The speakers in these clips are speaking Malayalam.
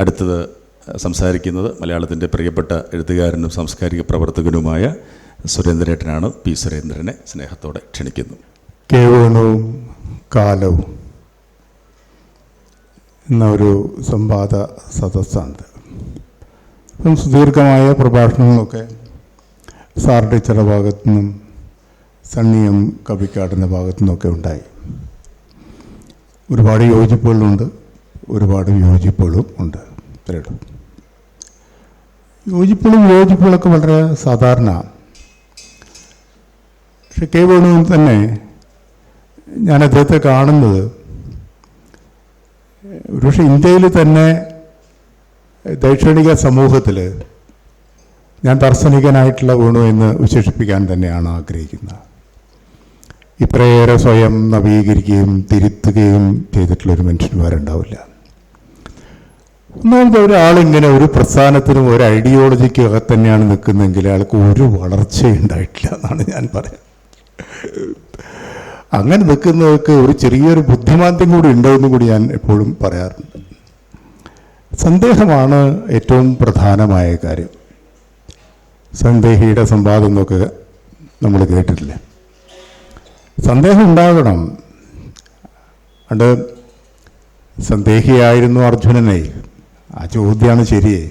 അടുത്തത് സംസാരിക്കുന്നത് മലയാളത്തിന്റെ പ്രിയപ്പെട്ട എഴുത്തുകാരനും സാംസ്കാരിക പ്രവർത്തകനുമായ സുരേന്ദ്രേട്ടനാണ്. പി. സുരേന്ദ്രനെ സ്നേഹത്തോടെ ക്ഷണിക്കുന്നു. കേവണവും കാലവും എന്നൊരു സംവാദ സദസ്സാണ് അപ്പം സുദീർഘമായ പ്രഭാഷണങ്ങളൊക്കെ സാറിന്റെ ചില ഭാഗത്തു നിന്നും സണ്ണിയം കവിക്കാടിന്റെ ഭാഗത്തു നിന്നൊക്കെ ഉണ്ടായി. ഒരുപാട് യോജിപ്പുകളുണ്ട് ഒരുപാട് യോജിപ്പുകളും ഉണ്ട്. ഇത്രയുള്ളൂ യോജിപ്പുകളും യോജിപ്പുകളൊക്കെ വളരെ സാധാരണ. പക്ഷെ കെ വേണുവിൽ തന്നെ ഞാൻ അദ്ദേഹത്തെ കാണുന്നത് ഒരുപക്ഷെ ഇന്ത്യയിൽ തന്നെ ദൈക്ഷണിക സമൂഹത്തിൽ ഞാൻ ദർശനികനായിട്ടുള്ള വേണു എന്ന് വിശേഷിപ്പിക്കാൻ തന്നെയാണ് ആഗ്രഹിക്കുന്നത്. ഇത്രയേറെ സ്വയം നവീകരിക്കുകയും തിരുത്തുകയും ചെയ്തിട്ടുള്ള ഒരു മനുഷ്യൻ വേറെ ഉണ്ടാവില്ല ഒന്നാമത് ഒരാളിങ്ങനെ ഒരു പ്രസ്ഥാനത്തിനും ഒരു ഐഡിയോളജിക്കും ഒക്കെ തന്നെയാണ് നിൽക്കുന്നതെങ്കിൽ അയാൾക്ക് ഒരു വളർച്ചയുണ്ടായിട്ടില്ല എന്നാണ് ഞാൻ പറയാം. അങ്ങനെ നിൽക്കുന്നവർക്ക് ഒരു ചെറിയൊരു ബുദ്ധിമാന്ദ്യം കൂടി ഉണ്ടെന്നും കൂടി ഞാൻ എപ്പോഴും പറയാറുണ്ട്. സന്ദേഹമാണ് ഏറ്റവും പ്രധാനമായ കാര്യം. സന്ദേഹിയുടെ സംവാദം എന്നൊക്കെ നമ്മൾ കേട്ടിട്ടില്ലേ? സന്ദേഹം ഉണ്ടാകണം. അത് സന്ദേഹിയായിരുന്നു അർജുനനെ. ആ ചോദ്യമാണ് ശരിയേ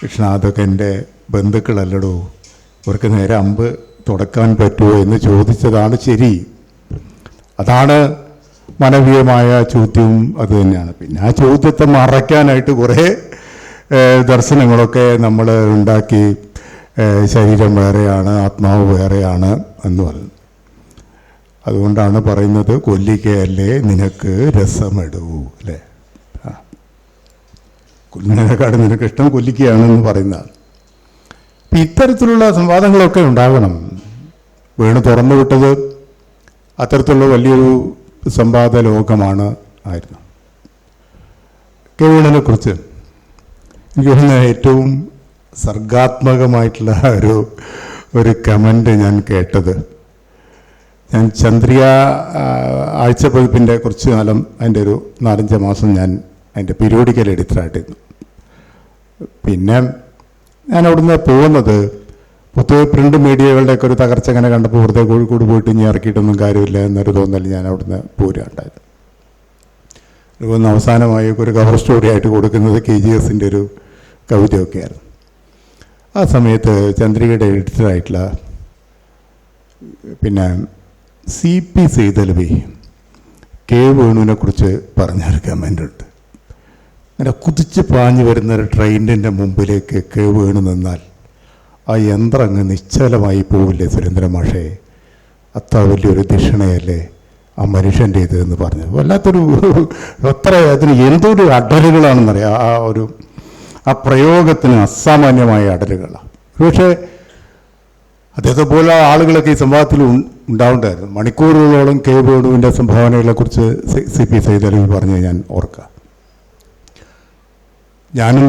കൃഷ്ണ അതൊക്കെ എന്റെ ബന്ധുക്കളല്ലടോ. ഇവർക്ക് നേരെ അമ്പ് തുടക്കാൻ പറ്റുമോ എന്ന് ചോദിച്ചതാണ് ശരി. അതാണ് മാനവീയമായ ചോദ്യവും അത് തന്നെയാണ്. പിന്നെ ആ ചോദ്യത്തെ മറയ്ക്കാനായിട്ട് കുറേ ദർശനങ്ങളൊക്കെ നമ്മൾ ഉണ്ടാക്കി ശരീരം വേറെയാണ് ആത്മാവ് വേറെയാണ് എന്ന് പറഞ്ഞു. അതുകൊണ്ടാണ് പറയുന്നത് കൊല്ലിക്കയല്ലേ നിനക്ക് രസമെടൂ അല്ലേ. കുല്ലിനേക്കാട് നിനക്ക് ഇഷ്ടം കൊല്ലിക്കയാണെന്ന് പറയുന്ന അപ്പം ഇത്തരത്തിലുള്ള സംവാദങ്ങളൊക്കെ ഉണ്ടാകണം. വീണ് തുറന്നു വിട്ടത് അത്തരത്തിലുള്ള വലിയൊരു സംവാദ ലോകമാണ് ആയിരുന്നു. കെ കുറിച്ച് എനിക്ക് തോന്നുന്ന ഏറ്റവും സർഗാത്മകമായിട്ടുള്ള ഒരു ഒരു കമന്റ് ഞാൻ കേട്ടത്. ഞാൻ ചന്ദ്രിയ ആഴ്ചപ്പതിപ്പിന്റെ കുറച്ച് കാലം അതിന്റെ ഒരു നാലഞ്ച് മാസം ഞാൻ അതിന്റെ പീരിയോഡിക്കൽ എഡിറ്ററായിട്ടിരുന്നു പിന്നെ ഞാൻ അവിടുന്ന് പോകുന്നത് പൊതുവെ പ്രിന്റ് മീഡിയകളുടെയൊക്കെ ഒരു തകർച്ച ഇങ്ങനെ കണ്ടപ്പോൾ വെറുതെ കോഴിക്കോട് പോയിട്ട് ഇനി ഇറക്കിയിട്ടൊന്നും കാര്യമില്ല എന്നൊരു തോന്നൽ ഞാൻ അവിടുന്ന് പോരുകയുണ്ടായത് അതുപോലെ അവസാനമായി ഒരു കവർ സ്റ്റോറി ആയിട്ട് കൊടുക്കുന്നത് കെ ജി എസിന്റെ ഒരു കവിതയൊക്കെയായിരുന്നു. ആ സമയത്ത് ചന്ദ്രികയുടെ എഡിറ്ററായിട്ടുള്ള പിന്നെ സി പി സീതലവി കെ വേണുവിനെ കുറിച്ച് പറഞ്ഞൊരു കമന്റ് ഉണ്ട്. അങ്ങനെ കുതിച്ച് പാഞ്ഞു വരുന്ന ഒരു ട്രെയിനിന്റെ മുമ്പിലേക്ക് കെ വേണു നിന്നാൽ ആ യന്ത്രം അങ്ങ് നിശ്ചലമായി പോവില്ലേ സുരേന്ദ്ര മാഷേ? അത്ര വലിയൊരു ദക്ഷിണയല്ലേ ആ മനുഷ്യന്റെ ഇത് എന്ന് പറഞ്ഞു വല്ലാത്തൊരു എത്ര അതിന് എന്തൊരു അടലുകളാണെന്നറിയാം. ആ ഒരു ആ പ്രയോഗത്തിന് അസാമാന്യമായ അടലുകളാണ്. പക്ഷേ അദ്ദേഹത്തെ പോലെ ആളുകളൊക്കെ ഈ സംഭവത്തിൽ ഉണ്ടാവേണ്ടായിരുന്നു. മണിക്കൂറുകളോളം കെ വേണുവിന്റെ സംഭാവനകളെക്കുറിച്ച് സി പി സൈതലവി പറഞ്ഞ് ഞാൻ ഓർക്കാം. ഞാനും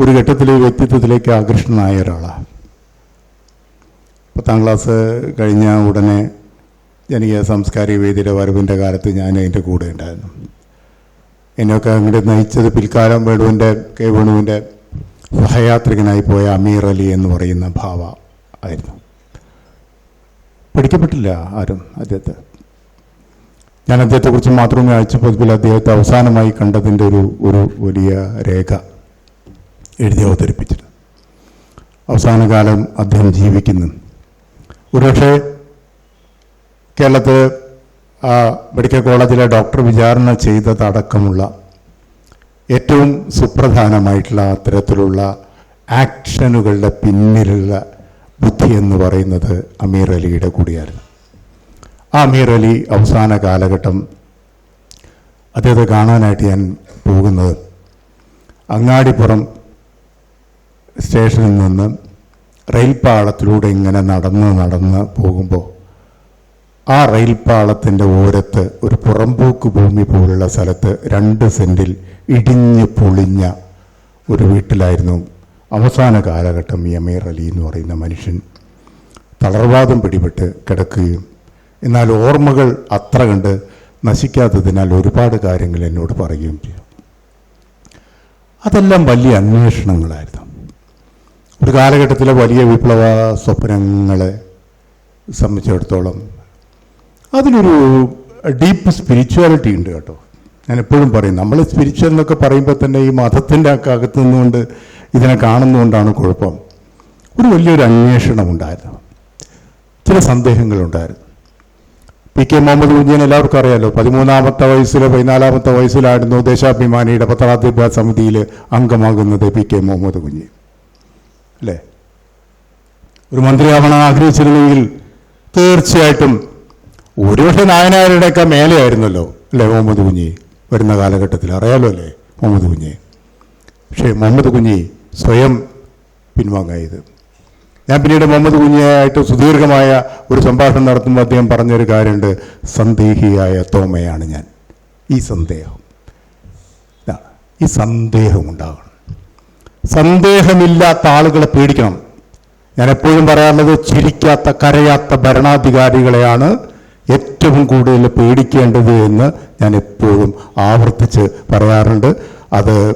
ഒരു ഘട്ടത്തിലെ വ്യക്തിത്വത്തിലേക്ക് ആകർഷണനായ ഒരാളാണ് പത്താം ക്ലാസ് കഴിഞ്ഞ ഉടനെ എനിക്ക് സാംസ്കാരിക വേദിയുടെ വരവിന്റെ കാലത്ത് ഞാൻ അതിന്റെ കൂടെ ഉണ്ടായിരുന്നു. എന്നെയൊക്കെ അങ്ങോട്ട് നയിച്ചത് പിൽക്കാലം വേണുവിന്റെ കെ വേണുവിന്റെ സഹയാത്രികനായി പോയ അമീർ അലി എന്ന് പറയുന്ന ഭാവ ആയിരുന്നു. പഠിക്കപ്പെട്ടില്ല ആരും അദ്ദേഹത്തെ. ഞാൻ അദ്ദേഹത്തെക്കുറിച്ച് മാത്രമേ ആഴ്ചപ്പതിപ്പിൽ അദ്ദേഹത്തെ അവസാനമായി കണ്ടതിന്റെ ഒരു ഒരു വലിയ രേഖ എഴുതി അവതരിപ്പിച്ചിരുന്നു. അവസാന കാലം അദ്ദേഹം ജീവിക്കുന്നു. ഒരുപക്ഷെ ആ മെഡിക്കൽ കോളേജിലെ ഡോക്ടർ വിചാരണ ചെയ്തതടക്കമുള്ള ഏറ്റവും സുപ്രധാനമായിട്ടുള്ള അത്തരത്തിലുള്ള ആക്ഷനുകളുടെ പിന്നിലുള്ള ബുദ്ധി എന്ന് പറയുന്നത് അമീർ അലിയുടെ കൂടിയായിരുന്നു. ആ അമീർ അലി അവസാന കാലഘട്ടം അദ്ദേഹത്തെ കാണാനായിട്ട് ഞാൻ പോകുന്നത് അങ്ങാടിപ്പുറം സ്റ്റേഷനിൽ നിന്ന് റെയിൽപാളത്തിലൂടെ ഇങ്ങനെ നടന്ന് നടന്ന് പോകുമ്പോൾ ആ റെയിൽപാളത്തിന്റെ ഓരത്ത് ഒരു പുറമ്പോക്ക് ഭൂമി പോലുള്ള സ്ഥലത്ത് രണ്ട് സെന്റിൽ ഇടിഞ്ഞ് പൊളിഞ്ഞ ഒരു വീട്ടിലായിരുന്നു അവസാന കാലഘട്ടം ഈ അമീർ അലി എന്ന് പറയുന്ന മനുഷ്യൻ. തളർവാദം പിടിപെട്ട് കിടക്കുകയും എന്നാൽ ഓർമ്മകൾ അത്ര കണ്ട് നശിക്കാത്തതിനാൽ ഒരുപാട് കാര്യങ്ങൾ എന്നോട് പറയുകയും ചെയ്യും അതെല്ലാം വലിയ അന്വേഷണങ്ങളായിരുന്നു. ഒരു കാലഘട്ടത്തിലെ വലിയ വിപ്ലവ സ്വപ്നങ്ങളെ സംബന്ധിച്ചിടത്തോളം അതിനൊരു ഡീപ്പ് സ്പിരിച്വാലിറ്റി ഉണ്ട് കേട്ടോ. ഞാൻ എപ്പോഴും പറയും നമ്മൾ സ്പിരിച്വൽ എന്നൊക്കെ പറയുമ്പോൾ തന്നെ ഈ മതത്തിന്റെ അകത്ത് നിന്നുകൊണ്ട് ഇതിനെ കാണുന്നതുകൊണ്ടാണ് കുഴപ്പം. ഒരു വലിയൊരു അന്വേഷണം ഉണ്ടായിരുന്നു. ചില സന്ദേഹങ്ങളുണ്ടായിരുന്നു. പി കെ മുഹമ്മദ് കുഞ്ഞിനെ എല്ലാവർക്കും അറിയാലോ. പതിമൂന്നാമത്തെ വയസ്സിൽ പതിനാലാമത്തെ വയസ്സിലായിരുന്നു ദേശാഭിമാനിയുടെ പത്രാധിപ സമിതിയിൽ അംഗമാകുന്നത് പി കെ മുഹമ്മദ് കുഞ്ഞ്. അല്ലേ? ഒരു മന്ത്രിയാവണം ആഗ്രഹിച്ചിരുന്നെങ്കിൽ തീർച്ചയായിട്ടും ഒരുപക്ഷെ നായനാരുടെയൊക്കെ മേലെയായിരുന്നല്ലോ അല്ലേ മുഹമ്മദ് കുഞ്ഞി വരുന്ന കാലഘട്ടത്തിൽ? അറിയാലോ അല്ലേ മുഹമ്മദ് കുഞ്ഞി? പക്ഷേ മുഹമ്മദ് കുഞ്ഞി സ്വയം പിൻവാങ്ങായത്. ഞാൻ പിന്നീട് മുഹമ്മദ് കുഞ്ഞിയായിട്ട് സുദീർഘമായ ഒരു സംഭാഷണം നടത്തുമ്പോൾ അദ്ദേഹം പറഞ്ഞൊരു കാര്യമുണ്ട്. സന്ദേഹിയായ തോമയാണ് ഞാൻ. ഈ സന്ദേഹം. ഈ സന്ദേഹം ഉണ്ടാകണം. സന്ദേഹമില്ലാത്ത ആളുകളെ പേടിക്കണം. ഞാൻ എപ്പോഴും പറയാറുള്ളത് ചിരിക്കാത്ത കരയാത്ത ഭരണാധികാരികളെയാണ് ഏറ്റവും കൂടുതൽ പേടിക്കേണ്ടത് എന്ന് ഞാൻ എപ്പോഴും ആവർത്തിച്ച് പറയാറുണ്ട്. അത്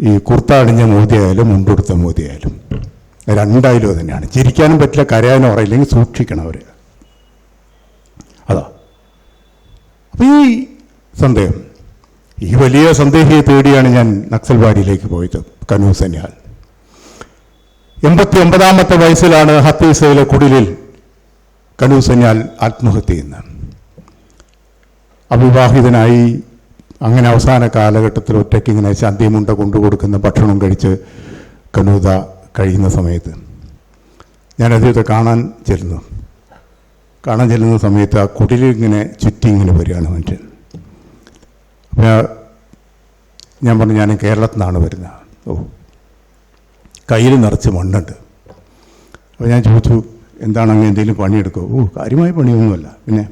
ഈ കുർത്തണിഞ്ഞ മോദിയായാലും മുണ്ടുടുത്ത മോദിയായാലും. രണ്ടായാലും അത് തന്നെയാണ് ചിരിക്കാനും പറ്റില്ല കരയാനും അറിയില്ലെങ്കിൽ സൂക്ഷിക്കണം അവർ അതാ. അപ്പം ഈ സന്ദേഹം. ഈ വലിയ സന്ദേഹിയെ തേടിയാണ് ഞാൻ നക്സൽവാരിയിലേക്ക് പോയത് കനൂർ സന്യാൽ. എൺപത്തി ഒമ്പതാമത്തെ വയസ്സിലാണ് ഹത്തീസയിലെ കുടിലിൽ കനൂർ സന്യാൽ ആത്മഹത്യ ചെയ്യുന്നത്. അവിവാഹിതനായി അങ്ങനെ അവസാന കാലഘട്ടത്തിൽ ഒറ്റയ്ക്ക് ഇങ്ങനെ ശാന്തിമുണ്ട കൊണ്ടുകൊടുക്കുന്ന ഭക്ഷണം കഴിച്ച് കനൂത കഴിയുന്ന സമയത്ത്. ഞാൻ അദ്ദേഹത്തെ കാണാൻ ചെല്ലുന്നു. കാണാൻ ചെല്ലുന്ന സമയത്ത് ആ കുടിലിങ്ങനെ ചുറ്റി ഇങ്ങനെ വരികയാണ് മനുഷ്യൻ. അപ്പോൾ ഞാൻ പറഞ്ഞു ഞാൻ കേരളത്തിൽ നിന്നാണ് വരുന്നത്. ഓ കയ്യിൽ നിറച്ച് മണ്ണുണ്ട്. അപ്പോൾ ഞാൻ ചോദിച്ചു എന്താണ് അങ്ങനെ എന്തെങ്കിലും പണിയെടുക്കുമോ ഓ കാര്യമായ പണിയൊന്നുമല്ല. പിന്നെ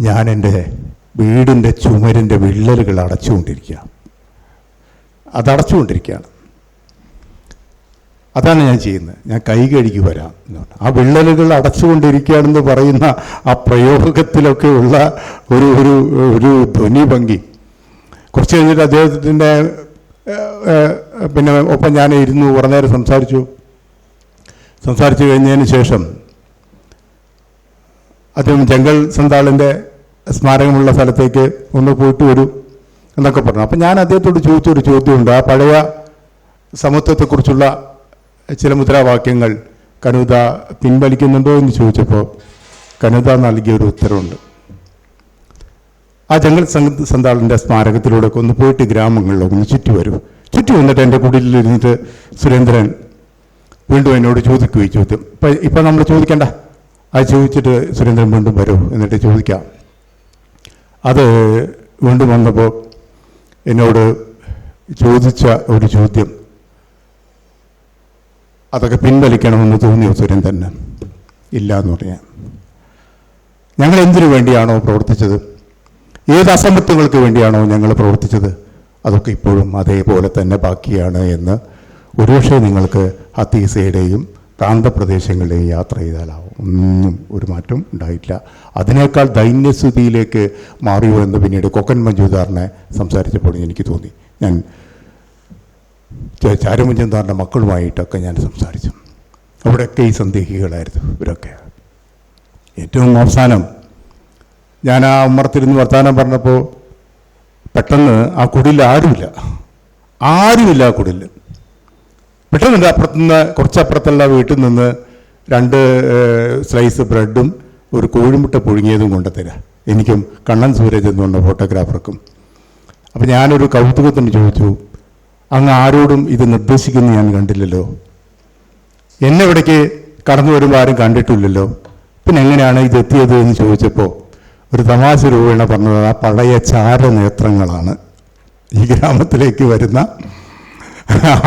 ഞാൻ എന്റെ വീടിന്റെ ചുമരിന്റെ വിള്ളലുകൾ അടച്ചുകൊണ്ടിരിക്കുക അതടച്ചുകൊണ്ടിരിക്കുകയാണ്. അതാണ് ഞാൻ ചെയ്യുന്നത്. ഞാൻ കൈ കഴുകി വരാം ആ വിള്ളലുകൾ അടച്ചുകൊണ്ടിരിക്കുകയാണെന്ന് പറയുന്ന ആ പ്രയോഗത്തിലൊക്കെ ഉള്ള ഒരു ഒരു ഒരു ധ്വനി ഭംഗി. കുറച്ച് കഴിഞ്ഞിട്ട് അദ്ദേഹത്തിന്റെ പിന്നെ ഒപ്പം ഞാൻ ഇരുന്നു കുറേ നേരം സംസാരിച്ചു. സംസാരിച്ചു കഴിഞ്ഞതിന് ശേഷം അദ്ദേഹം ജംഗൽ സന്താളിന്റെ സ്മാരകമുള്ള സ്ഥലത്തേക്ക് ഒന്ന് പോയിട്ട് വരൂ എന്നൊക്കെ പറഞ്ഞു. അപ്പം ഞാൻ അദ്ദേഹത്തോട് ചോദിച്ചൊരു ചോദ്യമുണ്ട്. ആ പഴയ സമത്വത്തെക്കുറിച്ചുള്ള ചില മുദ്രാവാക്യങ്ങൾ കനുത പിൻവലിക്കുന്നുണ്ടോ എന്ന് ചോദിച്ചപ്പോൾ കനുത നൽകിയ ഒരു ഉത്തരവുണ്ട്. ആ ജംഗൽ സന്താളിന്റെ സ്മാരകത്തിലൂടെ ഒന്ന് പോയിട്ട് ഗ്രാമങ്ങളിലൊക്കെ ഒന്ന് ചുറ്റി വരും. ചുറ്റി വന്നിട്ട് എന്റെ കുടിലിരുന്നിട്ട് സുരേന്ദ്രൻ വീണ്ടും എന്നോട് ചോദിക്കുകയും ചോദ്യം ഇപ്പം ഇപ്പം നമ്മൾ ചോദിക്കണ്ട. അത് ചോദിച്ചിട്ട് സുരേന്ദ്രൻ വീണ്ടും വരൂ എന്നിട്ട് ചോദിക്കാം. അത് വീണ്ടും വന്നപ്പോൾ എന്നോട് ചോദിച്ച ഒരു ചോദ്യം. അതൊക്കെ പിൻവലിക്കണമെന്ന് തോന്നിയ സുരേന്ദ്രൻ ഇല്ല എന്ന് പറയാം. ഞങ്ങൾ എന്തിനു വേണ്ടിയാണോ പ്രവർത്തിച്ചത്? ഏത് അസമത്വങ്ങൾക്ക് വേണ്ടിയാണോ ഞങ്ങൾ പ്രവർത്തിച്ചത്? അതൊക്കെ ഇപ്പോഴും അതേപോലെ തന്നെ ബാക്കിയാണ് എന്ന് ഒരുപക്ഷെ നിങ്ങൾക്ക് ഹത്തീസയുടെയും പ്രാന്തപ്രദേശങ്ങളുടെയും യാത്ര ചെയ്താലാവും ഒന്നും ഒരു മാറ്റം ഉണ്ടായിട്ടില്ല. അതിനേക്കാൾ ദൈന്യസ്ഥിതിയിലേക്ക് മാറിയോ എന്ന് പിന്നീട് കൊക്കൻ മഞ്ജുദാറിനെ സംസാരിച്ചപ്പോൾ എനിക്ക് തോന്നി. ഞാൻ ച- ചാരുമഞ്ജുദാറിന്റെ മക്കളുമായിട്ടൊക്കെ ഞാൻ സംസാരിച്ചു. അവിടെയൊക്കെ ഈ സന്ദേഹികളായിരുന്നു ഇവരൊക്കെ. ഏറ്റവും അവസാനം ഞാൻ ആ ഉമ്മർത്തിരുന്ന് വർത്താനം പറഞ്ഞപ്പോൾ പെട്ടെന്ന് ആ കുടിലിൽ ആരുമില്ല. ആരുമില്ല ആ കുടിലിൽ. പെട്ടെന്ന് അപ്പുറത്തുനിന്ന് കുറച്ചപ്പുറത്തുള്ള വീട്ടിൽ നിന്ന് രണ്ട് സ്ലൈസ് ബ്രെഡും ഒരു കോഴിമുട്ട പുഴുങ്ങിയതും കൊണ്ടുതരാം. എനിക്കും കണ്ണൻ സൂരജ് എന്ന് പറഞ്ഞ ഫോട്ടോഗ്രാഫർക്കും അപ്പം ഞാനൊരു കൗതുകത്തിന് ചോദിച്ചു അങ്ങ് ആരോടും ഇത് നിർദ്ദേശിക്കുന്നു ഞാൻ കണ്ടില്ലല്ലോ. എന്നെ ഇവിടേക്ക് കടന്നു വരുമ്പോൾ ആരും കണ്ടിട്ടില്ലല്ലോ. പിന്നെ എങ്ങനെയാണ് ഇത് എത്തിയത് എന്ന് ചോദിച്ചപ്പോൾ ഒരു തമാശ രൂപേണ പറഞ്ഞത് ആ പഴയ ചാരനേത്രങ്ങളാണ് ഈ ഗ്രാമത്തിലേക്ക് വരുന്ന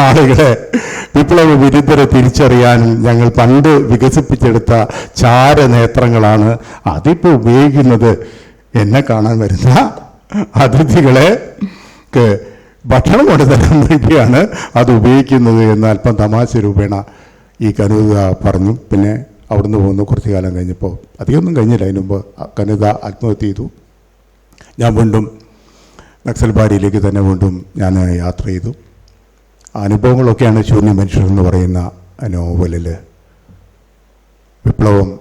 ആളുകളെ വിപ്ലവ വിരുദ്ധരെ തിരിച്ചറിയാനും ഞങ്ങൾ പണ്ട് വികസിപ്പിച്ചെടുത്ത ചാരനേത്രങ്ങളാണ് അതിപ്പോൾ ഉപയോഗിക്കുന്നത്. എന്നെ കാണാൻ വരുന്ന അതിഥികളെ ഭക്ഷണം കൊണ്ട് തരാൻ വേണ്ടിയാണ് അത് ഉപയോഗിക്കുന്നത് എന്ന് അല്പം തമാശ രൂപേണ ഈ കനുത പറഞ്ഞു. പിന്നെ അവിടുന്ന് പോകുന്നു. കുറച്ച് കാലം കഴിഞ്ഞപ്പോൾ. അധികമൊന്നും കഴിഞ്ഞില്ല. അതിന് മുമ്പ് കനുത ആത്മഹത്യ ചെയ്തു. ഞാൻ വീണ്ടും നക്സൽബാരിയിലേക്ക് തന്നെ വീണ്ടും ഞാൻ യാത്ര ചെയ്തു. അനുഭവങ്ങളൊക്കെയാണ് ശൂന്യ മനുഷ്യർ എന്ന് പറയുന്ന നോവലിൽ. വിപ്ലവം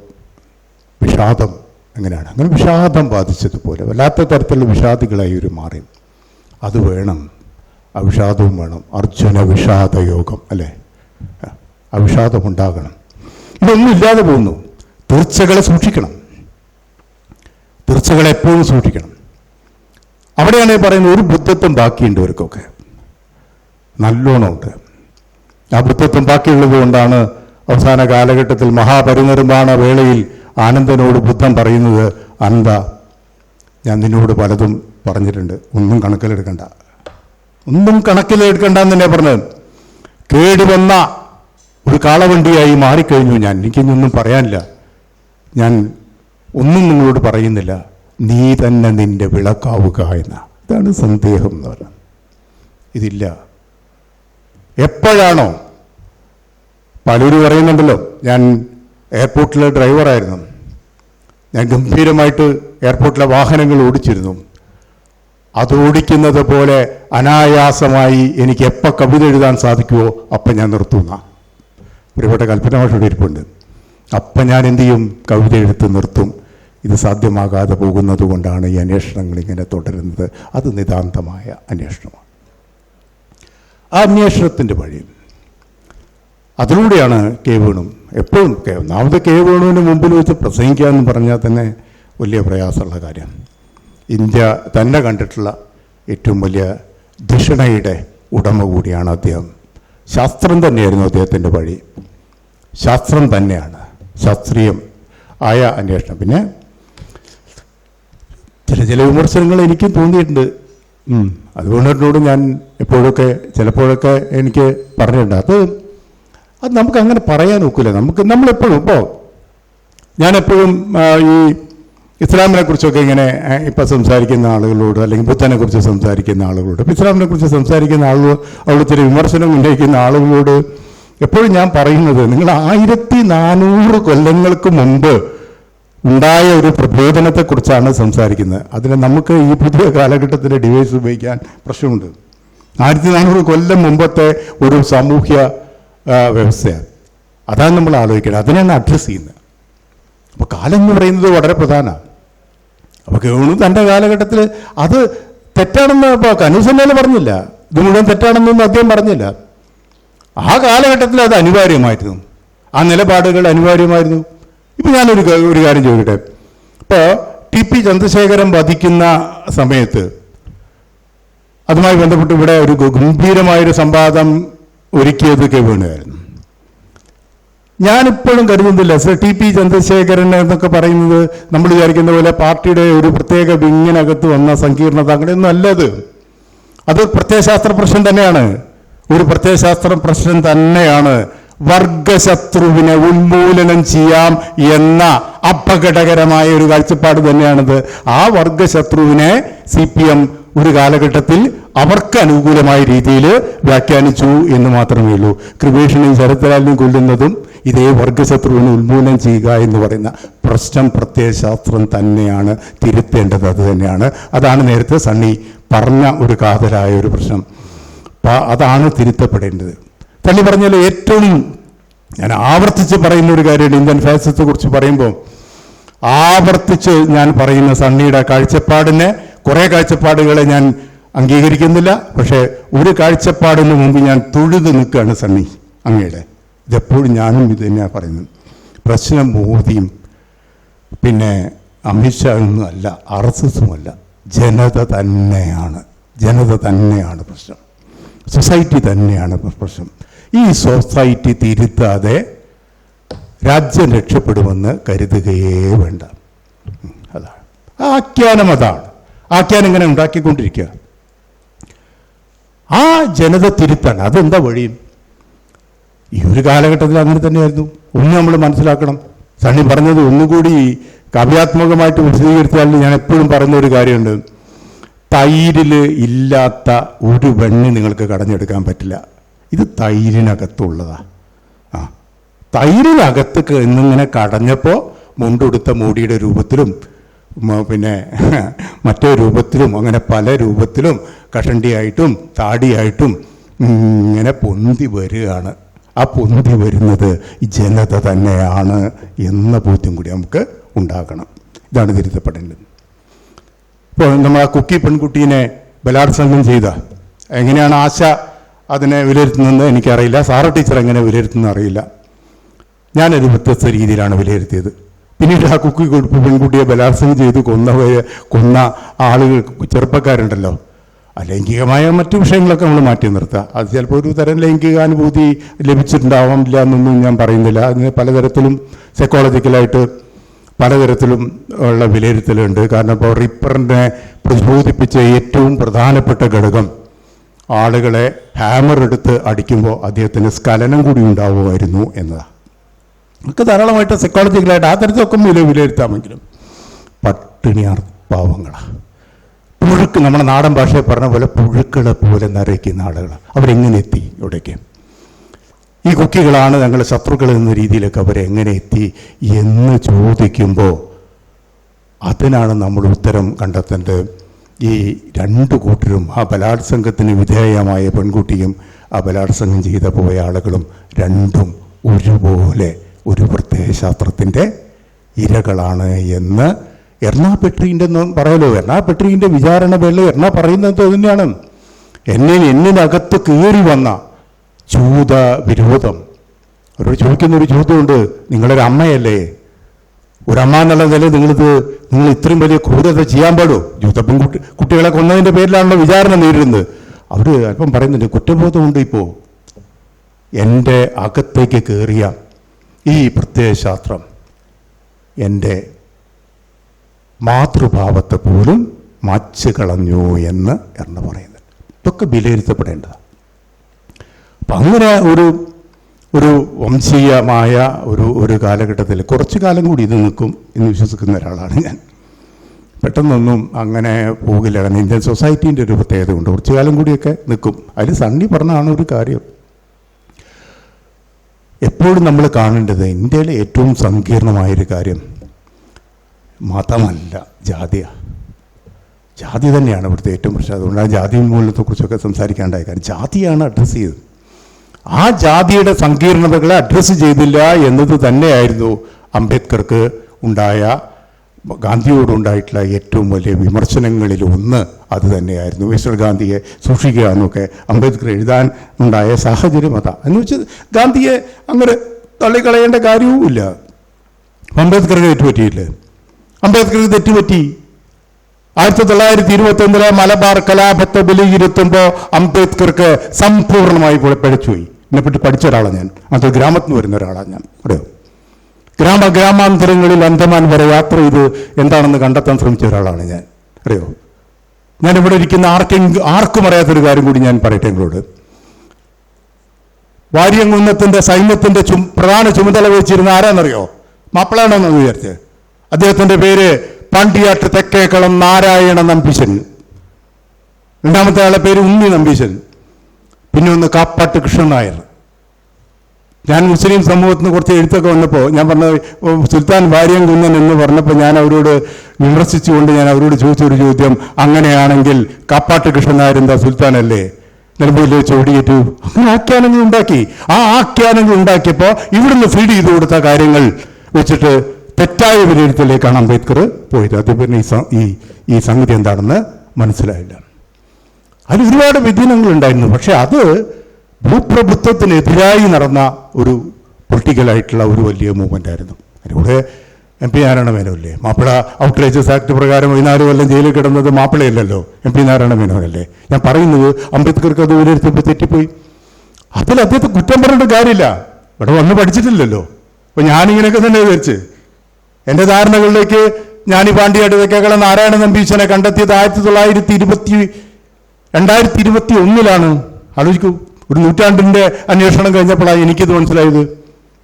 വിഷാദം എങ്ങനെയാണ്? അങ്ങനെ വിഷാദം ബാധിച്ചതുപോലെ വല്ലാത്ത തരത്തിലുള്ള വിഷാദികളായി ഒരു മാറി. അത് വേണം. ആ വിഷാദവും വേണം. അർജുന വിഷാദ യോഗം അല്ലേ? ആ വിഷാദം ഉണ്ടാകണം. ഇതൊന്നും ഇല്ലാതെ പോകുന്നു. തീർച്ചകളെ സൂക്ഷിക്കണം. തീർച്ചകളെ എപ്പോഴും സൂക്ഷിക്കണം. അവിടെയാണ് പറയുന്നത് ഒരു ബുദ്ധത്വം ബാക്കിയുണ്ട് ഇവർക്കൊക്കെ. നല്ലോണമുണ്ട് ആ ബുദ്ധത്വം ബാക്കിയുള്ളത് കൊണ്ടാണ് അവസാന കാലഘട്ടത്തിൽ മഹാപരിനിർമ്മാണ വേളയിൽ ആനന്ദനോട് ബുദ്ധൻ പറയുന്നത്. അനന്ത ഞാൻ നിന്നോട് പലതും പറഞ്ഞിട്ടുണ്ട്. ഒന്നും കണക്കിലെടുക്കണ്ട. ഒന്നും കണക്കിലെടുക്കണ്ട എന്ന് തന്നെ പറഞ്ഞത് കേടുവന്ന ഒരു കാളവണ്ടിയായി മാറിക്കഴിഞ്ഞു ഞാൻ. എനിക്കിന്നൊന്നും പറയാനില്ല. ഞാൻ ഒന്നും നിങ്ങളോട് പറയുന്നില്ല. നീ തന്നെ നിന്റെ വിളക്കാവുക എന്ന. ഇതാണ് സന്ദേഹം എന്ന് പറയുന്നത് ഇതില്ല. എപ്പോഴാണോ? പലരും പറയുന്നുണ്ടല്ലോ ഞാൻ എയർപോർട്ടിലെ ഡ്രൈവറായിരുന്നു. ഞാൻ ഗംഭീരമായിട്ട് എയർപോർട്ടിലെ വാഹനങ്ങൾ ഓടിച്ചിരുന്നു. അത് ഓടിക്കുന്നത് പോലെ അനായാസമായി എനിക്ക് എപ്പോൾ കവിത എഴുതാൻ സാധിക്കുമോ അപ്പം ഞാൻ നിർത്തുന്ന. ഒരുപാട് കൽപ്പന ഭാഷയുടെ ഇരിപ്പുണ്ട്. അപ്പം ഞാൻ എന്തു ചെയ്യും? കവിത എഴുത്ത് നിർത്തും. ഇത് സാധ്യമാകാതെ പോകുന്നത് കൊണ്ടാണ് ഈ അന്വേഷണങ്ങൾ ഇങ്ങനെ തുടരുന്നത്. അത് നിതാന്തമായ അന്വേഷണമാണ്. ആ അന്വേഷണത്തിന്റെ വഴി. അതിലൂടെയാണ് കെ വേണു എപ്പോഴും ഒന്നാമത് കെ വേണുവിന് മുമ്പിൽ വെച്ച് പ്രസംഗിക്കുക എന്ന് പറഞ്ഞാൽ തന്നെ വലിയ പ്രയാസമുള്ള കാര്യം. ഇന്ത്യ തന്നെ കണ്ടിട്ടുള്ള ഏറ്റവും വലിയ ധിഷണയുടെ ഉടമ കൂടിയാണ് അദ്ദേഹം. ശാസ്ത്രം തന്നെയായിരുന്നു അദ്ദേഹത്തിന്റെ വഴി. ശാസ്ത്രം തന്നെയാണ്. ശാസ്ത്രീയം ആയ അന്വേഷണം. പിന്നെ ചില ചില വിമർശനങ്ങൾ എനിക്കും തോന്നിയിട്ടുണ്ട്. ഉം. അതുകൊണ്ട് എന്നോട് ഞാൻ എപ്പോഴൊക്കെ ചിലപ്പോഴൊക്കെ എനിക്ക് പറഞ്ഞിട്ടുണ്ട്. അത് അത് നമുക്ക് അങ്ങനെ പറയാൻ ഒക്കില്ല. നമുക്ക് നമ്മളെപ്പോഴും ഇപ്പോൾ ഞാനെപ്പോഴും ഈ ഇസ്ലാമിനെ കുറിച്ചൊക്കെ ഇങ്ങനെ ഇപ്പം സംസാരിക്കുന്ന ആളുകളോട് അല്ലെങ്കിൽ ബുദ്ധനെ കുറിച്ച് സംസാരിക്കുന്ന ആളുകളോട് ഇപ്പം ഇസ്ലാമിനെ കുറിച്ച് സംസാരിക്കുന്ന ആളുകൾ അവിടുത്തെ വിമർശനം ഉന്നയിക്കുന്ന ആളുകളോട് എപ്പോഴും ഞാൻ പറയുന്നത് നിങ്ങൾ ആയിരത്തി നാനൂറ് കൊല്ലങ്ങൾക്ക് മുമ്പ് ഉണ്ടായ ഒരു പ്രബോധനത്തെക്കുറിച്ചാണ് സംസാരിക്കുന്നത്. അതിന് നമുക്ക് ഈ പുതിയ കാലഘട്ടത്തിലെ ഡിവൈസ് ഉപയോഗിക്കാൻ പ്രശ്നമുണ്ട്. ആയിരത്തി നാനൂറ് കൊല്ലം മുമ്പത്തെ ഒരു സാമൂഹ്യ വ്യവസ്ഥയാണ്. അതാണ് നമ്മൾ ആലോചിക്കുന്നത് അതിനെയാണ് അഡ്രസ്സ് ചെയ്യുന്നത്. അപ്പോൾ കാലം എന്ന് പറയുന്നത് വളരെ പ്രധാനമാണ്. അപ്പോൾ കേണു തന്റെ കാലഘട്ടത്തിൽ അത് തെറ്റാണെന്ന് ഇപ്പോൾ കനൂസന്നേൽ പറഞ്ഞില്ല. ഇത് മുഴുവൻ തെറ്റാണെന്നൊന്നും അദ്ദേഹം പറഞ്ഞില്ല. ആ കാലഘട്ടത്തിൽ അത് അനിവാര്യമായിരുന്നു. ആ നിലപാടുകൾ അനിവാര്യമായിരുന്നു. ഇപ്പം ഞാനൊരു ഒരു കാര്യം ചോദിക്കട്ടെ. ഇപ്പോൾ ടി പി ചന്ദ്രശേഖരൻ വധിക്കുന്ന സമയത്ത് അതുമായി ബന്ധപ്പെട്ട് ഇവിടെ ഒരു ഗംഭീരമായൊരു സംവാദം ഒരുക്കിയത് കെ ഞാനിപ്പോഴും കരുതുന്നില്ല. സർ ടി പി ചന്ദ്രശേഖരൻ എന്നൊക്കെ പറയുന്നത് നമ്മൾ വിചാരിക്കുന്ന പോലെ പാർട്ടിയുടെ ഒരു പ്രത്യേക വിങ്ങിനകത്ത് വന്ന സങ്കീർണത അങ്ങനെയൊന്നും അല്ലത്. അത് പ്രത്യയശാസ്ത്ര പ്രശ്നം തന്നെയാണ്. ഒരു പ്രത്യയശാസ്ത്ര പ്രശ്നം തന്നെയാണ്. വർഗശത്രുവിനെ ഉന്മൂലനം ചെയ്യാം എന്ന അപകടകരമായ ഒരു കാഴ്ചപ്പാട് തന്നെയാണിത്. ആ വർഗശത്രുവിനെ സി പി എം ഒരു കാലഘട്ടത്തിൽ അവർക്ക് അനുകൂലമായ രീതിയിൽ വ്യാഖ്യാനിച്ചു എന്ന് മാത്രമേ ഉള്ളൂ. കൃപേഷിനെയും ശരത്ലാലിനെയും കൊല്ലുന്നതും ഇതേ വർഗശത്രുവിനെ ഉന്മൂലനം ചെയ്യുക എന്ന് പറയുന്ന പ്രശ്നം പ്രത്യയശാസ്ത്രം തന്നെയാണ്. തിരുത്തേണ്ടത് അത് തന്നെയാണ്. അതാണ് നേരത്തെ സണ്ണി പറഞ്ഞ ഒരു കാതലായ ഒരു പ്രശ്നം. അതാണ് തിരുത്തപ്പെടേണ്ടത്. തള്ളി പറഞ്ഞാൽ ഏറ്റവും ഞാൻ ആവർത്തിച്ച് പറയുന്ന ഒരു കാര്യമാണ്. ഇന്ത്യൻ ഫാസിസത്തെ കുറിച്ച് പറയുമ്പോൾ ആവർത്തിച്ച് ഞാൻ പറയുന്ന സണ്ണിയുടെ കാഴ്ചപ്പാടിനെ കുറേ കാഴ്ചപ്പാടുകളെ ഞാൻ അംഗീകരിക്കുന്നില്ല. പക്ഷേ ഒരു കാഴ്ചപ്പാടിന് മുമ്പ് ഞാൻ തൊഴുത് നിൽക്കുകയാണ് സണ്ണി അങ്ങയുടെ. ഇതെപ്പോഴും ഞാനും ഇത് തന്നെയാണ് പറയുന്നത്. പ്രശ്നം മോദിയും പിന്നെ അമിത്ഷാ ഒന്നും അല്ല ആർ എസ് എസും അല്ല ജനത തന്നെയാണ്. ജനത തന്നെയാണ് പ്രശ്നം. സൊസൈറ്റി തന്നെയാണ് പ്രശ്നം. ഈ സൊസൈറ്റി തിരുത്താതെ രാജ്യം രക്ഷപ്പെടുമെന്ന് കരുതുകയേ വേണ്ട. അതാണ്. ആഖ്യാനം അതാണ്. ആഖ്യാനം ഇങ്ങനെ ഉണ്ടാക്കിക്കൊണ്ടിരിക്കുക. ആ ജനത തിരുത്താൻ അതെന്താ വഴിയും ഈ ഒരു കാലഘട്ടത്തിൽ അങ്ങനെ തന്നെയായിരുന്നു. ഒന്ന് നമ്മൾ മനസ്സിലാക്കണം. സണ്ണി പറഞ്ഞത് ഒന്നുകൂടി കവ്യാത്മകമായിട്ട് വിശദീകരിച്ചാൽ ഞാൻ എപ്പോഴും പറയുന്ന ഒരു കാര്യമുണ്ട്. തൈരിൽ ഇല്ലാത്ത ഒരു വെണ്ണി നിങ്ങൾക്ക് കടഞ്ഞെടുക്കാൻ പറ്റില്ല. ഇത് തൈരിനകത്തുള്ളതാ. ആ തൈരിനകത്ത് എന്നിങ്ങനെ കടഞ്ഞപ്പോൾ മുണ്ടുടുത്ത മൂടിയുടെ രൂപത്തിലും പിന്നെ മറ്റേ രൂപത്തിലും അങ്ങനെ പല രൂപത്തിലും കഷണ്ടിയായിട്ടും താടിയായിട്ടും ഇങ്ങനെ പൊന്തി വരികയാണ്. ആ പൊന്തി വരുന്നത് ജനത തന്നെയാണ് എന്ന ബോധ്യം കൂടി നമുക്ക് ഉണ്ടാക്കണം ഇതാണ് തിരുത്തപ്പെടേണ്ടത് ഇപ്പോൾ നമ്മൾ ആ കുക്കി പെൺകുട്ടീനെ ബലാത്സംഗം ചെയ്ത എങ്ങനെയാണ് ആശ അതിനെ വിലയിരുത്തുന്നതെന്ന് എനിക്കറിയില്ല. സാറ ടീച്ചർ എങ്ങനെ വിലയിരുത്തുന്നറിയില്ല ഞാനൊരു വ്യത്യസ്ത രീതിയിലാണ് വിലയിരുത്തിയത്. പിന്നീട് ആ കുക്കി കൊടുപ്പ് പെൺകുട്ടിയെ ബലാത്സംഗം ചെയ്ത് കൊന്നവരെ കൊന്ന ആളുകൾ ചെറുപ്പക്കാരുണ്ടല്ലോ. അലൈംഗികമായ ലൈംഗികമായ മറ്റു വിഷയങ്ങളൊക്കെ നമ്മൾ മാറ്റി നിർത്തുക അത് ചിലപ്പോൾ ഒരു തരം ലൈംഗികാനുഭൂതി ലഭിച്ചിട്ടുണ്ടാവാമില്ല എന്നൊന്നും ഞാൻ പറയുന്നില്ല. അതിന് പലതരത്തിലും സൈക്കോളജിക്കലായിട്ട് പലതരത്തിലും ഉള്ള വിലയിരുത്തലുണ്ട്. കാരണം ഇപ്പോൾ റിപ്പറിനെ പ്രചോദിപ്പിച്ച ഏറ്റവും പ്രധാനപ്പെട്ട ഘടകം ആളുകളെ ഹാമർ എടുത്ത് അടിക്കുമ്പോൾ അദ്ദേഹത്തിന് സ്കലനം കൂടി ഉണ്ടാവുമായിരുന്നു എന്നതാണ്. നമുക്ക് ധാരാളമായിട്ട് സൈക്കോളജിക്കലായിട്ട് ആ തരത്തിലൊക്കെ വില വിലയിരുത്താമെങ്കിലും പട്ടിണിയാർ പാവങ്ങളാണ് പുഴുക്ക് നമ്മുടെ നാടൻ ഭാഷയിൽ പറഞ്ഞ പോലെ പുഴുക്കളെ പോലെ നിറയ്ക്കുന്ന ആളുകൾ അവരെങ്ങനെ എത്തി ഇവിടേക്ക്? ഈ കുക്കികളാണ് ഞങ്ങൾ ശത്രുക്കൾ എന്ന രീതിയിലൊക്കെ അവരെങ്ങനെ എത്തി എന്ന് ചോദിക്കുമ്പോൾ അതിനാണ് നമ്മൾ ഉത്തരം കണ്ടെത്തേണ്ടത്. ഈ രണ്ട് കൂട്ടരും ആ ബലാത്സംഗത്തിന് വിധേയമായ പെൺകുട്ടിയും ആ ബലാത്സംഗം ചെയ്ത പോയ ആളുകളും രണ്ടും ഒരുപോലെ ഒരു പ്രത്യയശാസ്ത്രത്തിന്റെ ഇരകളാണ് എന്ന് എർണാ പെട്രീന്റെ പറയലോ? എർണാ പെട്രീന്റെ വിചാരണ വേള എർണ പറയുന്നത് തന്നെയാണ്. എന്നെ എന്നിനകത്ത് കയറി വന്ന ചൂത വിരോധം. അവരോട് ചോദിക്കുന്ന ഒരു ചോദ്യമുണ്ട്. നിങ്ങളൊരു അമ്മയല്ലേ? ഒരമ്മ എന്നുള്ള നില നിങ്ങളിത് നിങ്ങൾ ഇത്രയും വലിയ ക്രൂരത ചെയ്യാൻ പാടോ? ജൂത പെൺകുട്ടി കുട്ടികളെ കൊന്നതിന്റെ പേരിലാണല്ലോ വിചാരണ നേരിടുന്നത്. അവർ അല്പം പറയുന്നുണ്ട് കുറ്റബോധമുണ്ട് ഇപ്പോൾ എന്റെ അകത്തേക്ക് കയറിയ ഈ പ്രത്യയശാസ്ത്രം എന്റെ മാതൃഭാവത്തെ പോലും മാച്ച് കളഞ്ഞു എന്ന് എന്ന് പറയുന്നത്. ഇതൊക്കെ വിലയിരുത്തപ്പെടേണ്ടതാണ്. അപ്പം അങ്ങനെ ഒരു ഒരു വംശീയമായ ഒരു ഒരു കാലഘട്ടത്തിൽ കുറച്ച് കാലം കൂടി ഇത് നിൽക്കും എന്ന് വിശ്വസിക്കുന്ന ഒരാളാണ് ഞാൻ. പെട്ടെന്നൊന്നും അങ്ങനെ പോകില്ല. കാരണം ഇന്ത്യൻ സൊസൈറ്റീന്റെ ഒരു പ്രത്യേകത ഉണ്ട് കുറച്ചു കാലം കൂടിയൊക്കെ നിൽക്കും. അതിൽ സണ്ണി പറഞ്ഞാണ് ഒരു കാര്യം. എപ്പോഴും നമ്മൾ കാണേണ്ടത് ഇന്ത്യയിലെ ഏറ്റവും സങ്കീർണമായൊരു കാര്യം മതമല്ല ജാതിയാണ് ജാതി തന്നെയാണ് ഇവിടുത്തെ ഏറ്റവും പ്രശ്നം. അതുകൊണ്ട് ആ ജാതി ഉന്മൂലനത്തെക്കുറിച്ചൊക്കെ സംസാരിക്കാണ്ടായ കാര്യം. ജാതിയാണ് അഡ്രസ്സ് ചെയ്തത്. ആ ജാതിയുടെ സങ്കീർണതകളെ അഡ്രസ്സ് ചെയ്തില്ല എന്നത് തന്നെയായിരുന്നു അംബേദ്കർക്ക് ഉണ്ടായ ഗാന്ധിയോടുണ്ടായിട്ടുള്ള ഏറ്റവും വലിയ വിമർശനങ്ങളിൽ ഒന്ന് അത് തന്നെയായിരുന്നു. മിസ്റ്റർ ഗാന്ധിയെ സൂക്ഷിക്കുക എന്നൊക്കെ അംബേദ്കർ എഴുതാൻ ഉണ്ടായ സാഹചര്യം അതാ. എന്ന് വെച്ചാൽ ഗാന്ധിയെ അങ്ങനെ തള്ളിക്കളയേണ്ട കാര്യവുമില്ല അംബേദ്കർക്ക് തെറ്റുപറ്റിയില്ലേ അംബേദ്കർക്ക് തെറ്റുപറ്റി ആയിരത്തി തൊള്ളായിരത്തി ഇരുപത്തി ഒന്നിലെ മലബാർ കലാപത്തെ വിലയിരുത്തുമ്പോൾ അംബേദ്കർക്ക് സമ്പൂർണമായി പഴിച്ചുപോയി എന്നെപ്പറ്റി പഠിച്ച ഒരാളാണ് ഞാൻ. അത് ഗ്രാമത്തിൽ നിന്ന് വരുന്ന ഒരാളാണ് ഞാൻ. അറിയോ ഗ്രാമ ഗ്രാമാന്തരങ്ങളിൽ അന്തമാൻ വരെ യാത്ര ചെയ്ത് എന്താണെന്ന് കണ്ടെത്താൻ ശ്രമിച്ച ഒരാളാണ് ഞാൻ. അറിയോ? ഞാൻ ഇവിടെ ഇരിക്കുന്ന ആർക്കെങ്കിലും ആർക്കും അറിയാത്തൊരു കാര്യം കൂടി ഞാൻ പറയട്ടെ നിങ്ങളോട്. വാര്യങ്കുന്നത്തിന്റെ സൈന്യത്തിന്റെ ചു പ്രധാന ചുമതല വഹിച്ചിരുന്ന ആരാന്നറിയോ? മാപ്പിളാണെന്ന് വിചാരിച്ച്. അദ്ദേഹത്തിന്റെ പേര് പാണ്ടിയാട്ട് തെക്കേക്കളം നാരായണ നമ്പീശൻ. രണ്ടാമത്തെ ആളെ പേര് ഉണ്ണി നമ്പീശൻ. പിന്നെ ഒന്ന് കാപ്പാട്ട് കൃഷ്ണൻ നായർ. ഞാൻ മുസ്ലിം സമൂഹത്തിൽ നിന്ന് കുറച്ച് എഴുത്തൊക്കെ വന്നപ്പോൾ ഞാൻ പറഞ്ഞ സുൽത്താൻ ഭാര്യം കുന്നൻ എന്ന് പറഞ്ഞപ്പോൾ ഞാൻ അവരോട് വിമർശിച്ചുകൊണ്ട് ഞാൻ അവരോട് ചോദിച്ചൊരു ചോദ്യം അങ്ങനെയാണെങ്കിൽ കാപ്പാട്ട് എന്താ സുൽത്താൻ അല്ലേ നിലമ്പൂരിൽ വെച്ച് ഓടിയേറ്റു അങ്ങനെ ആഖ്യാനങ്ങൾ ഉണ്ടാക്കി. ആ ആഖ്യാനങ്ങൾ ഉണ്ടാക്കിയപ്പോൾ ഇവിടുന്ന് ഫീഡ് ചെയ്ത് കൊടുത്ത കാര്യങ്ങൾ വെച്ചിട്ട് തെറ്റായ വിലയിരുത്തലേക്കാണ് അംബേദ്കർ പോയത്. ഈ ഈ ഈ സംഗതി എന്താണെന്ന് മനസ്സിലായില്ല. അതിൽ ഒരുപാട് വ്യതിയാനങ്ങൾ ഉണ്ടായിരുന്നു. പക്ഷെ അത് ഭൂപ്രഭുത്വത്തിനെതിരായി നടന്ന ഒരു പൊളിറ്റിക്കലായിട്ടുള്ള ഒരു വലിയ മൂവ്മെന്റ് ആയിരുന്നു അതിലൂടെ എം പി നാരായണ മേനോല്ലേ മാപ്പിള ഔട്ട്റേജസ് ആക്ട് പ്രകാരം പതിനാല് കൊല്ലം ജയിലിൽ കിടന്നത് മാപ്പിളയല്ലല്ലോ എം പി നാരായണ മേനോനല്ലേ ഞാൻ പറയുന്നത് അംബേദ്കർക്ക് അത് വിലയിരുത്തുമ്പോൾ തെറ്റിപ്പോയി. അതിൽ അദ്ദേഹത്തെ കുറ്റം പറഞ്ഞിട്ട് കാര്യമില്ല. ഇവിടെ വന്ന് പഠിച്ചിട്ടില്ലല്ലോ. അപ്പോൾ ഞാനിങ്ങനെയൊക്കെ തന്നെ വിചാരിച്ച്. എന്റെ ധാരണകളിലേക്ക് ഞാൻ ഈ പാണ്ടിയാട്ട് തെക്കേക്കള നാരായണ നമ്പീശനെ കണ്ടെത്തിയത് ആയിരത്തി തൊള്ളായിരത്തി ഇരുപത്തി രണ്ടായിരത്തി ഇരുപത്തി ഒന്നിലാണ്. ആലോചിക്കൂ. ഒരു നൂറ്റാണ്ടിന്റെ അന്വേഷണം കഴിഞ്ഞപ്പോഴാണ് എനിക്കിത് മനസ്സിലായത്.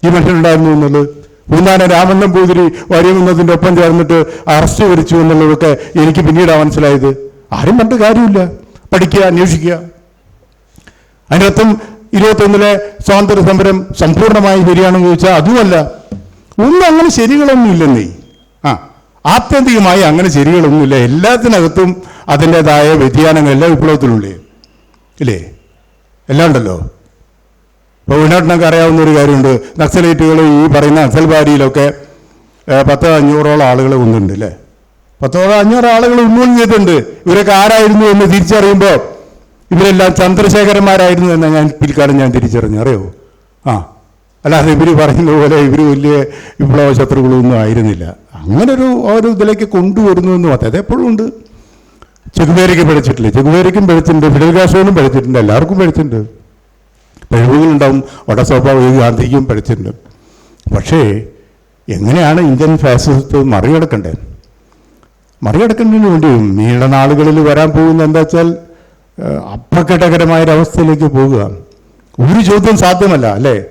ഈ മനുഷ്യനുണ്ടായിരുന്നു എന്നുള്ളത്. പൂന്താന രാമൻ നമ്പൂതിരി വരിയുന്നതിന്റെ ഒപ്പം ചേർന്നിട്ട് അറസ്റ്റ് വരിച്ചു എന്നുള്ളതൊക്കെ എനിക്ക് പിന്നീടാണ് മനസ്സിലായത്. ആരും പണ്ട് കാര്യമില്ല. പഠിക്കുക അന്വേഷിക്കുക. അതിനകത്തും ഇരുപത്തൊന്നിലെ സ്വാതന്ത്ര്യ സമരം സമ്പൂർണമായി ശരിയാണെന്ന് ചോദിച്ചാൽ അതുമല്ല. ഒന്നും അങ്ങനെ ശരികളൊന്നും ഇല്ലെന്നേ. ആ ആത്യന്തികമായി അങ്ങനെ ശരികളൊന്നുമില്ല എല്ലാത്തിനകത്തും അതിന്റെതായ വ്യതിയാനങ്ങളെല്ലാം വിപ്ലവത്തിലുള്ളേ ഇല്ലേ? എല്ലാം ഉണ്ടല്ലോ ഇപ്പോൾ വീണാട്ടിനൊക്കെ അറിയാവുന്ന ഒരു കാര്യമുണ്ട്. നക്സലേറ്റുകൾ ഈ പറയുന്ന നക്സൽബാരിയിലൊക്കെ പത്തോ അഞ്ഞൂറോളം ആളുകൾ കൊണ്ടുണ്ട് അല്ലേ പത്തോളം അഞ്ഞൂറ് ആളുകൾ ഉന്മൂലനം ചെയ്തിട്ടുണ്ട്. ഇവരൊക്കെ ആരായിരുന്നു എന്ന് തിരിച്ചറിയുമ്പോൾ ഇവരെല്ലാം ചന്ദ്രശേഖരന്മാരായിരുന്നു എന്ന് ഞാൻ പിൽക്കാലം ഞാൻ തിരിച്ചറിഞ്ഞു. അറിയോ? ആ. അല്ലാതെ ഇവർ പറയുന്ന പോലെ ഇവർ വലിയ വിപ്ലവ ശത്രുക്കളൊന്നും ആയിരുന്നില്ല. അങ്ങനൊരു ഒരു ഇതിലേക്ക് കൊണ്ടുവരുന്നു എന്ന് മാത്രം അതെപ്പോഴും ഉണ്ട്. ചെകുവേരയ്ക്ക് പഠിച്ചിട്ടില്ലേ? ചെകുവേരയ്ക്കും പഠിച്ചിട്ടുണ്ട് ഫിഡൽ പഠിച്ചിട്ടുണ്ട് എല്ലാവർക്കും പഠിച്ചിട്ടുണ്ട്. കഴിവുകളുണ്ടാവും അവിടെ സ്വാഭാവിക ഗാന്ധിക്കും പഠിച്ചിട്ടുണ്ട്. പക്ഷേ എങ്ങനെയാണ് ഇന്ത്യൻ ഫാസിസത്തെ മറികടക്കേണ്ടത്? മറികടക്കുന്നതിന് വേണ്ടി നീണ്ട നാളുകളിൽ വരാൻ പോകുന്ന എന്താ വെച്ചാൽ അപ്രകടകരമായൊരവസ്ഥയിലേക്ക് പോകുക. ഒരു ചോദ്യം സാധ്യമല്ല അല്ലേ?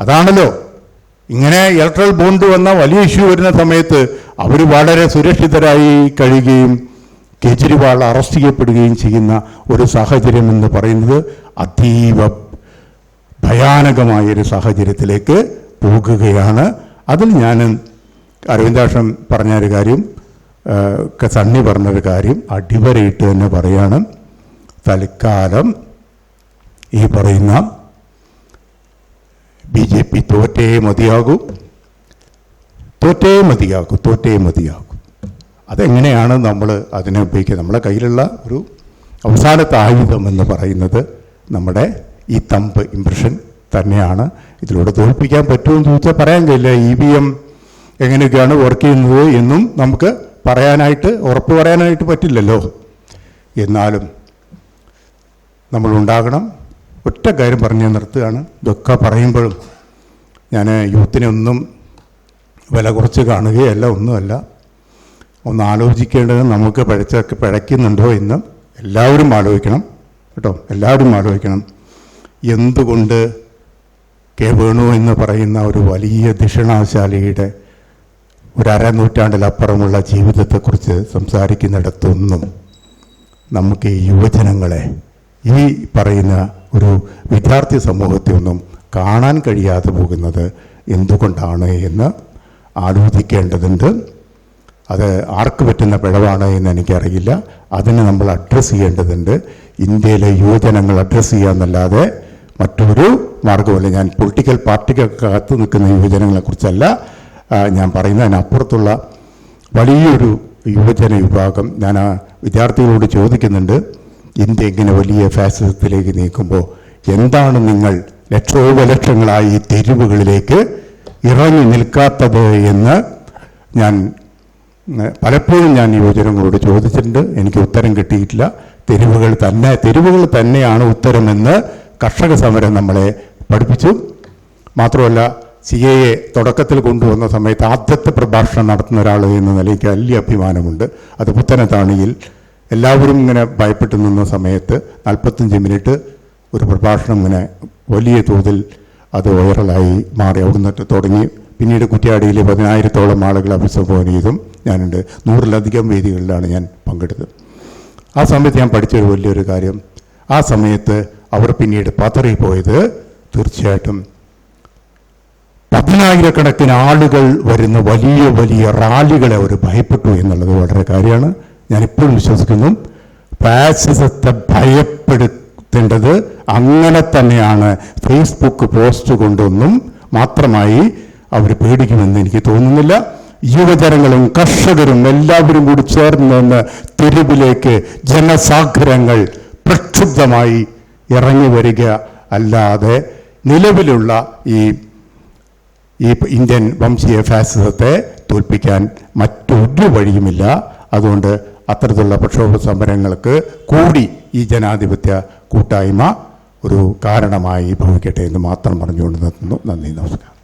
അതാണല്ലോ. ഇങ്ങനെ ഇലക്ട്രൽ ബോണ്ട് വന്ന വലിയ ഇഷ്യൂ വരുന്ന സമയത്ത് അവർ വളരെ സുരക്ഷിതരായി കഴിയുകയും കേജ്രിവാൾ അറസ്റ്റ് ചെയ്യപ്പെടുകയും ചെയ്യുന്ന ഒരു സാഹചര്യം എന്ന് പറയുന്നത് അതീവ ഭയാനകമായൊരു സാഹചര്യത്തിലേക്ക് പോകുകയാണ്. അതിൽ ഞാൻ അരവിന്ദാക്ഷൻ പറഞ്ഞൊരു കാര്യം സണ്ണി പറഞ്ഞൊരു കാര്യം അടിവരയിട്ട് തന്നെ പറയാണ്. തൽക്കാലം ഈ പറയുന്ന ബി ജെ പി തോറ്റേ മതിയാകും. തോറ്റേ മതിയാകും തോറ്റേ മതിയാകൂ. അതെങ്ങനെയാണ് നമ്മൾ അതിനെ ഉപയോഗിക്കുക? നമ്മുടെ കയ്യിലുള്ള ഒരു അവസാനത്തെ ആയുധം എന്ന് പറയുന്നത് നമ്മുടെ ഈ തമ്പ് ഇംപ്രഷൻ തന്നെയാണ്. ഇതിലൂടെ തോൽപ്പിക്കാൻ പറ്റുമെന്ന് ചോദിച്ചാൽ പറയാൻ കഴിയില്ല. ഇ വി എം എങ്ങനെയൊക്കെയാണ് വർക്ക് ചെയ്യുന്നത് എന്നും നമുക്ക് പറയാനായിട്ട് ഉറപ്പ് പറയാനായിട്ട് പറ്റില്ലല്ലോ. എന്നാലും നമ്മൾ ഉണ്ടാകണം. ഒറ്റ കാര്യം പറഞ്ഞ് നിർത്തുകയാണ്. ഇതൊക്കെ പറയുമ്പോഴും ഞാൻ യൂത്തിനെ ഒന്നും വില കുറച്ച് കാണുകയല്ല ഒന്നുമല്ല. ഒന്ന് ആലോചിക്കേണ്ടത് നമുക്ക് പഴച്ച പഴയ്ക്കുന്നുണ്ടോ എന്ന് എല്ലാവരും ആലോചിക്കണം കേട്ടോ. എല്ലാവരും ആലോചിക്കണം. എന്തുകൊണ്ട് കെ വേണു എന്ന് പറയുന്ന ഒരു വലിയ ധിഷണാശാലിയുടെ ഒരു അരനൂറ്റാണ്ടിലപ്പുറമുള്ള ജീവിതത്തെക്കുറിച്ച് സംസാരിക്കുന്നിടത്തൊന്നും നമുക്ക് ഈ യുവജനങ്ങളെ ഈ പറയുന്ന ഒരു വിദ്യാർത്ഥി സമൂഹത്തെ ഒന്നും കാണാൻ കഴിയാതെ പോകുന്നത് എന്തുകൊണ്ടാണ് എന്ന് ആലോചിക്കേണ്ടതുണ്ട്. അത് ആർക്ക് പറ്റുന്ന പിഴവാണ് എന്ന് എനിക്കറിയില്ല. അതിനെ നമ്മൾ അഡ്രസ്സ് ചെയ്യേണ്ടതുണ്ട്. ഇന്ത്യയിലെ യുവജനങ്ങൾ അഡ്രസ്സ് ചെയ്യാന്നല്ലാതെ മറ്റൊരു മാർഗമല്ല ഞാൻ പൊളിറ്റിക്കൽ പാർട്ടിക്കൊക്കെ കാത്തു നിൽക്കുന്ന യുവജനങ്ങളെ കുറിച്ചല്ല പറയുന്നത്. അതിനപ്പുറത്തുള്ള വലിയൊരു യുവജന വിഭാഗം ഞാൻ ആ വിദ്യാർത്ഥികളോട് ചോദിക്കുന്നുണ്ട് ഇന്ത്യ ഇങ്ങനെ വലിയ ഫാസിസത്തിലേക്ക് നീക്കുമ്പോൾ എന്താണ് നിങ്ങൾ ലക്ഷോപലക്ഷങ്ങളായി തെരുവുകളിലേക്ക് ഇറങ്ങി നിൽക്കാത്തത്? എന്ന് ഞാൻ പലപ്പോഴും ഞാൻ യുവജനങ്ങളോട് ചോദിച്ചിട്ടുണ്ട്. എനിക്ക് ഉത്തരം കിട്ടിയിട്ടില്ല. തെരുവുകൾ തന്നെ തെരുവുകൾ തന്നെയാണ് ഉത്തരമെന്ന് കർഷക സമരം നമ്മളെ പഠിപ്പിച്ചു. മാത്രമല്ല സി എ എ തുടക്കത്തിൽ കൊണ്ടുവന്ന സമയത്ത് ആദ്യത്തെ പ്രഭാഷണം നടത്തുന്ന ഒരാൾ എന്ന നിലയ്ക്ക് വലിയ അഭിമാനമുണ്ട്. അത് പുത്തനത്താണിയിൽ എല്ലാവരും ഇങ്ങനെ ഭയപ്പെട്ടു നിന്ന സമയത്ത് നാൽപ്പത്തഞ്ച് മിനിറ്റ് ഒരു പ്രഭാഷണം ഇങ്ങനെ വലിയ തോതിൽ അത് വൈറലായി മാറി അവിടുന്ന് തുടങ്ങി. പിന്നീട് കുറ്റ്യാടിയിൽ പതിനായിരത്തോളം ആളുകൾ അഭിസംബോധന ചെയ്തും ഞാനുണ്ട്. നൂറിലധികം വേദികളിലാണ് ഞാൻ പങ്കെടുത്തത്. ആ സമയത്ത് ഞാൻ പഠിച്ചൊരു വലിയൊരു കാര്യം. ആ സമയത്ത് അവർ പിന്നീട് പതറിപ്പോയത് തീർച്ചയായിട്ടും പതിനായിരക്കണക്കിന് ആളുകൾ വരുന്ന വലിയ വലിയ റാലികളെ അവർ ഭയപ്പെട്ടു എന്നുള്ളത് വളരെ കാര്യമാണ്. ഞാൻ ഇപ്പോഴും വിശ്വസിക്കുന്നു. ഫാസിസത്തെ ഭയപ്പെടുത്തേണ്ടത് അങ്ങനെ തന്നെയാണ്. ഫേസ്ബുക്ക് പോസ്റ്റ് കൊണ്ടൊന്നും മാത്രമായി അവർ പേടിക്കുമെന്ന് എനിക്ക് തോന്നുന്നില്ല. യുവജനങ്ങളും കർഷകരും എല്ലാവരും കൂടി ചേർന്ന് നിന്ന് തെരുവിലേക്ക് ജനസാഗ്രഹങ്ങൾ പ്രക്ഷുബ്ധമായി ഇറങ്ങി വരിക അല്ലാതെ നിലവിലുള്ള ഈ ഈ ഇന്ത്യൻ വംശീയ ഫാസിസത്തെ തോൽപ്പിക്കാൻ മറ്റൊരു വഴിയുമില്ല. അതുകൊണ്ട് അത്തരത്തിലുള്ള പ്രക്ഷോഭ സമരങ്ങൾക്ക് കൂടി ഈ ജനാധിപത്യ കൂട്ടായ്മ ഒരു കാരണമായി ഭവിക്കട്ടെ എന്ന് മാത്രം പറഞ്ഞുകൊണ്ട് നിർത്തുന്നു. നന്ദി നമസ്കാരം.